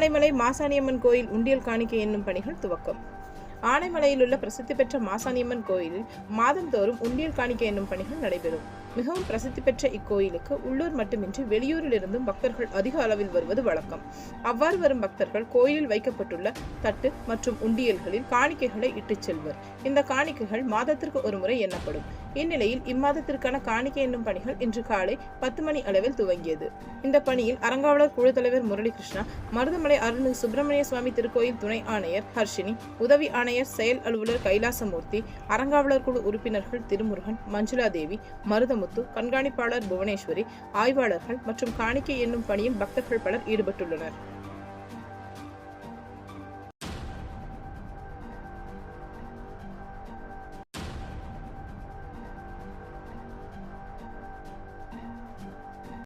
ஆனைமலை மாசாணியம்மன் கோயில் உண்டியல் காணிக்கை என்னும் பணிகள் துவக்கம். ஆனைமலையில் உள்ள பிரசித்தி பெற்ற மாசாணியம்மன் கோயிலில் மாதந்தோறும் உண்டியல் காணிக்கை என்னும் பணிகள் நடைபெறும். மிகவும் பிரசித்தி பெற்ற இக்கோயிலுக்கு உள்ளூர் மட்டுமின்றி வெளியூரிலிருந்தும் பக்தர்கள் அதிக அளவில் வருவது வழக்கம். அவ்வாறு வரும் பக்தர்கள் கோயிலில் வைக்கப்பட்டுள்ள தட்டு மற்றும் உண்டியல்களில் காணிக்கைகளை இட்டுச் செல்வர். இந்த காணிக்கைகள் மாதத்திற்கு ஒரு முறை எண்ணப்படும். இந்நிலையில் இம்மாதத்திற்கான காணிக்கை என்னும் பணிகள் இன்று காலை பத்து மணி அளவில் துவங்கியது. இந்த பணியில் அறங்காவலர் குழு தலைவர் முரளிகிருஷ்ணா மருதமலை அருள்மிகு சுப்பிரமணிய சுவாமி திருக்கோயில் துணை ஆணையர் ஹர்ஷினி உதவி ஆணையர் செயல் அலுவலர் கைலாசமூர்த்தி அறங்காவலர் குழு உறுப்பினர்கள் திருமுருகன் மஞ்சுளா தேவி மருதமுத்து கண்காணிப்பாளர் புவனேஸ்வரி ஆய்வாளர்கள் மற்றும் காணிக்கை என்னும் பணியில் பக்தர்கள் பலர் ஈடுபட்டுள்ளனர்.